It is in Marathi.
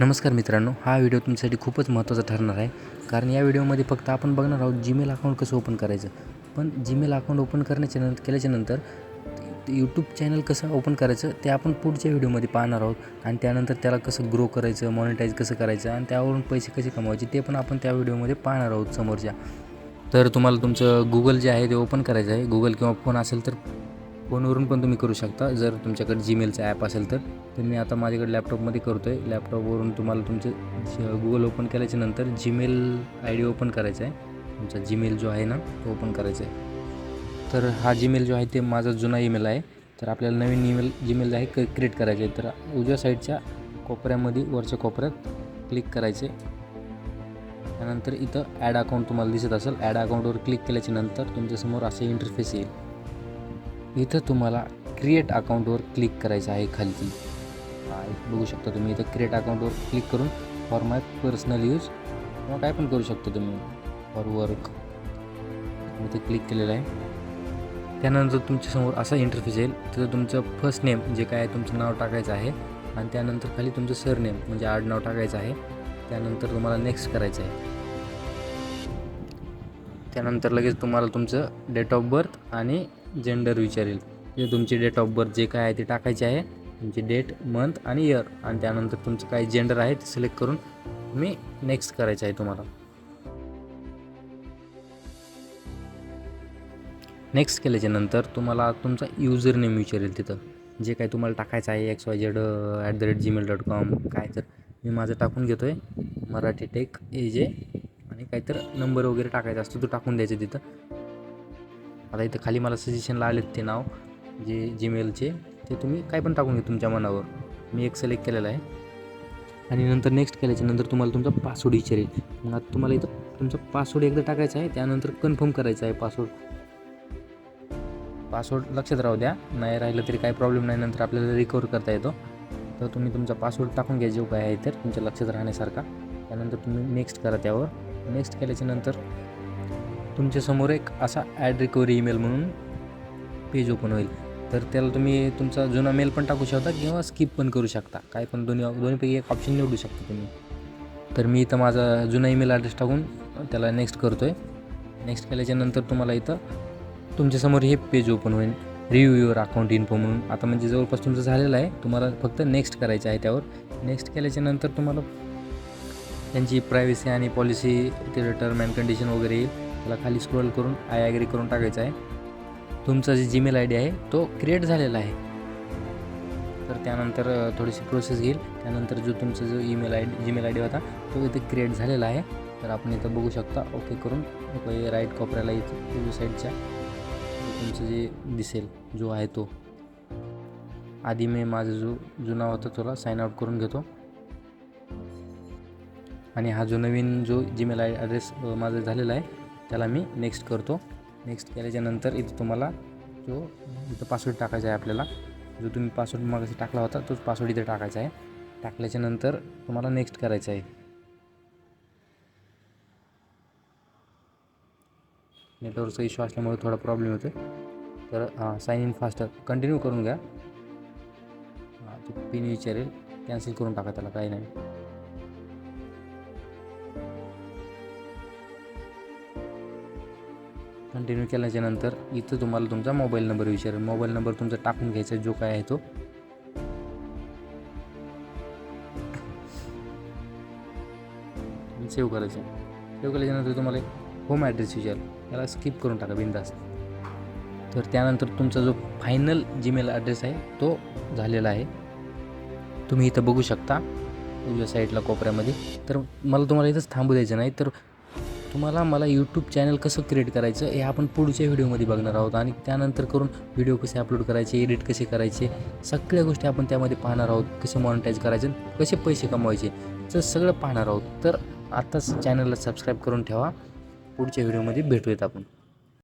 नमस्कार मित्रांनो हा व्हिडिओ तुमच्यासाठी खूपच महत्त्वाचा ठरणार आहे. कारण या व्हिडिओमध्ये फक्त आपण बघणार आहोत जीमेल अकाउंट कसं ओपन करायचं. पण जीमेल अकाउंट ओपन करण्याच्या नंतर केल्याच्यानंतर यूट्यूब चॅनल कसं ओपन करायचं ते आपण पुढच्या व्हिडिओमध्ये पाहणार आहोत. आणि त्यानंतर त्याला कसं ग्रो करायचं मॉनिटाईज कसं करायचं आणि त्यावरून पैसे कसे कमवायचे ते पण आपण त्या व्हिडिओमध्ये पाहणार आहोत समोरच्या. तर तुम्हाला तुमचं गुगल जे आहे ते ओपन करायचं आहे. गुगल किंवा फोन असेल तर फोनवरून पण तुम्ही करू शकता. जर तुमच्याकडे जीमेलचं ॲप असेल तर. तर मी आता माझ्याकडे लॅपटॉपमध्ये करतो आहे लॅपटॉपवरून तुम्हाला तुमचं गुगल ओपन केल्याच्यानंतर जीमेल आय डी ओपन करायचा आहे. तुमचा जीमेल जो आहे ना तो ओपन करायचा आहे. तर हा जीमेल जो आहे ते माझा जुना ईमेल आहे. तर आपल्याला नवीन ईमेल जीमेल आहे क क्रिएट करायचे आहे. तर उजव्या साईडच्या कोपऱ्यामध्ये वरच्या कोपऱ्यात क्लिक करायचे त्यानंतर इथं ॲड अकाउंट तुम्हाला दिसत असेल. ॲड अकाउंटवर क्लिक केल्याच्यानंतर तुमच्यासमोर असे इंटरफेस येईल. इथं तुम्हाला क्रिएट अकाउंटवर क्लिक करायचं आहे खालती. बघू शकता तुम्ही इथं क्रिएट अकाउंटवर क्लिक करून फॉर माय पर्सनल यूज किंवा काय पण करू शकता तुम्ही. फॉर वर्क इथे क्लिक केलेलं आहे. त्यानंतर तुमच्यासमोर असा इंटरफेस येईल तिथं तुमचं फर्स्ट नेम जे काय आहे तुमचं नाव टाकायचं आहे आणि त्यानंतर खाली तुमचं सरनेम म्हणजे आडनाव टाकायचं आहे. त्यानंतर तुम्हाला नेक्स्ट करायचं आहे. त्यानंतर लगेच तुम्हाला तुमचं डेट ऑफ बर्थ आणि जेंडर विचारेल. म्हणजे तुमची डेट ऑफ बर्थ जे काय आहे ते टाकायचे आहे. तुमची डेट मंथ आणि इयर आणि त्यानंतर तुमचं काय जेंडर आहे ते सिलेक्ट करून तुम्ही नेक्स्ट करायचं आहे तुम्हाला. नेक्स्ट केल्याच्यानंतर तुम्हाला तुमचा युजर नेम विचारेल तिथं. जे काय तुम्हाला टाकायचं आहे X Y Z at the rate Gmail dot com काय तर. मी माझं टाकून घेतो आहे मराठी टेक ए जे आणि काहीतर नंबर वगैरे टाकायचा असतो तो टाकून द्यायचं तिथं. आता इथं खाली मला सजेशनला आलेत ते नाव जे जीमेलचे ते तुम्ही काय पण टाकून घ्या तुमच्या मनावर. मी एक सिलेक्ट केलेलं आहे. आणि नंतर नेक्स्ट केल्याच्यानंतर तुम्हाला तुमचा पासवर्ड विचारेल. मग आता तुम्हाला इथं तुमचा पासवर्ड एकदा टाकायचा आहे त्यानंतर कन्फर्म करायचा आहे पासवर्ड पासवर्ड लक्षात राहू द्या. नाही राहिलं तरी काही प्रॉब्लेम नाही नंतर आपल्याला रिकवर करता येतो. तर तुम्ही तुमचा पासवर्ड टाकून घ्या जो काय आहे तर तुमच्या लक्षात राहण्यासारखा. त्यानंतर तुम्ही नेक्स्ट करा त्यावर. नेक्स्ट केल्याच्यानंतर तुमच्यासमोर एक असा ॲड रिकवरी ईमेल म्हणून पेज ओपन होईल. तर त्याला तुम्ही तुमचा जुना मेल पण टाकू शकता किंवा स्किप पण करू शकता. काय पण दोन्ही दोन्हीपैकी एक ऑप्शन निवडू शकता तुम्ही. तर मी इथं माझा जुना ईमेल ॲड्रेस टाकून त्याला नेक्स्ट करतो आहे नेक्स्ट केल्याच्यानंतर तुम्हाला इथं तुमच्यासमोर हे पेज ओपन होईल. रिव्ह्यू युअर अकाउंट इन्फो म्हणून. आता म्हणजे जवळपास तुमचं झालेलं आहे. तुम्हाला फक्त नेक्स्ट करायचं आहे त्यावर. नेक्स्ट केल्याच्यानंतर तुम्हाला त्यांची प्रायव्हसी आणि पॉलिसी ते टर्म अँड कंडिशन वगैरे येईल. त्याला खाली स्क्रोल करून आय ॲग्री करून टाकायचं आहे. तुमचा जे जीमेल आय डी आहे तो क्रिएट झालेला आहे. तर त्यानंतर थोडीशी प्रोसेस घेईल. त्यानंतर जो तुमचा जो email I D Gmail I D होता तो इथे क्रिएट झालेला आहे. तर आपण इथं बघू शकता ओके करून राईट कोपऱ्याला इथं उजव्या साईडच्या तुमचं जे दिसेल जो आहे तो. आधी मी माझा जो जुना होता तुला साईन आउट करून घेतो. आणि हा जो नवीन जो जीमेल आय ॲड्रेस माझा झालेला आहे त्याला मी नेक्स्ट करतो. नेक्स्ट केल्याच्यानंतर इथं तुम्हाला जो इथं पासवर्ड टाकायचा आहे आपल्याला जो तुम्ही पासवर्ड मागाशी टाकला होता तोच पासवर्ड इथे टाकायचा आहे. टाकल्याच्या नंतर तुम्हाला नेक्स्ट करायचं आहे. नेटवर्कचा इश्यू असल्यामुळे थोडा प्रॉब्लेम होतो तर हां साईन इन फास्टर कंटिन्यू करून घ्या. हां पिन विचारेल. कॅन्सल करून टाका त्याला. काही नाही. कंटिन्यू केल्याच्यानंतर इथं तुम्हाला तुमचा मोबाईल नंबर विचारेल. मोबाईल नंबर तुमचा टाकून घ्यायचा जो काय आहे तो. सेव्ह करायचं. सेव्ह केल्याच्यानंतर तुम्हाला होम ॲड्रेस विचारेल. त्याला स्किप करून टाका बिंदास तर त्यानंतर तुमचा जो फायनल जीमेल ॲड्रेस आहे तो झालेला आहे. तुम्ही इथं बघू शकता. उजव्या साईडला कोपऱ्यामध्ये. तर मला तुम्हाला इथंच थांबू द्यायचं नाही. तर तुम्हाला मला यूट्यूब चॅनल कसं क्रिएट करायचं हे आपण पुढच्या व्हिडिओमध्ये बघणार आहोत आणि त्यानंतर करून व्हिडिओ कसे अपलोड करायचे एडिट कसे करायचे सगळ्या गोष्टी आपण त्यामध्ये पाहणार आहोत कसे मॉनिटाईज करायचे कसे पैसे कमवायचे. तर सगळं पाहणार आहोत. तर आत्ताच चॅनलला सबस्क्राईब करून ठेवा. पुढच्या व्हिडिओमध्ये भेटूयात आपण.